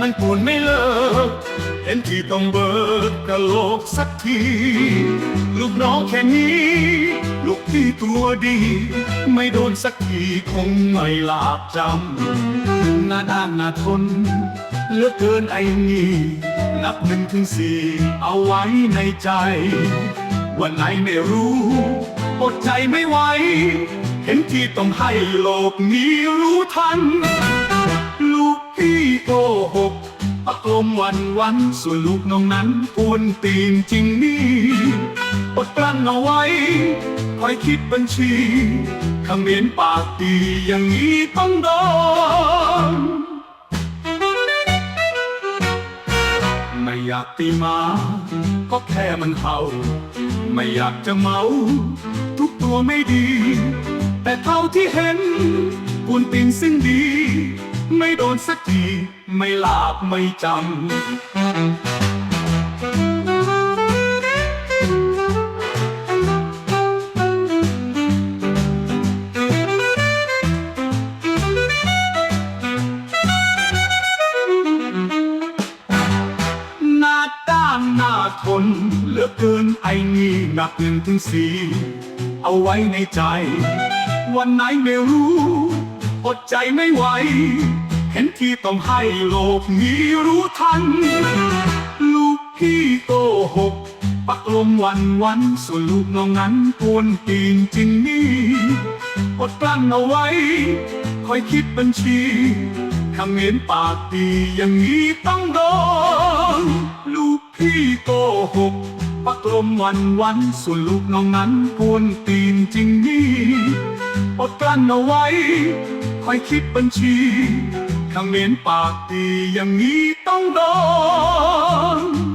มันปวนไม่เลิก เห็นที่ต้องเบิกกะโหลกสักที ลูกน้องแค่นี้ ลูกพี่ตัวดี ไม่โดนสักทีคงไม่ลาบจำหน้าด้านหน้าทนเหลือเกินไอ้นี่นับหนึ่งถึงสี่เอาไว้ในใจ วันไหนไม่รู้อดใจไม่ไหว เห็นที่ต้องให้โลกนี้รู้ทัน มวันวันส่วนลูกน้องนั้นปวนตีนจริงนี่อดกลั้นเอาไว้คอยคิดบัญชีคำเมียนปากดีอย่างนี้ต้องโดนไม่อยากตีมา ก็แค่มันเห่า ไม่อยากจะเมา ทุกตัวไม่ดี แต่เท่าที่เห็นปุนปินซึ่งดี ไม่โดนสักที ไม่ลาบไม่จำหน้าด้าหน้าทนเหลือเกินไอ้นี่หนักหนึ่งถึงสี่เอาไว้ในใจ วันไหนไม่รู้ อดใจไม่ไหว เห็นที่ต้องให้โลกนี้รู้ทัน ลูกพี่โกหก ปักลมวันวันส่วนลูกน้องนั้นกวนตีนจริงนี่อดกลั้นเอาไว้ คอยคิดบัญชีคำเงินปากดีอย่างนี้ต้องโดนลูกพี่โกหกปักลมวันวันส่วนลูกน้องนั้นกวนตีนจริงนี่อดกลั้นเอาไว้คอยคิดบัญชี คำเงินปากดีอย่างนี้ต้องโดน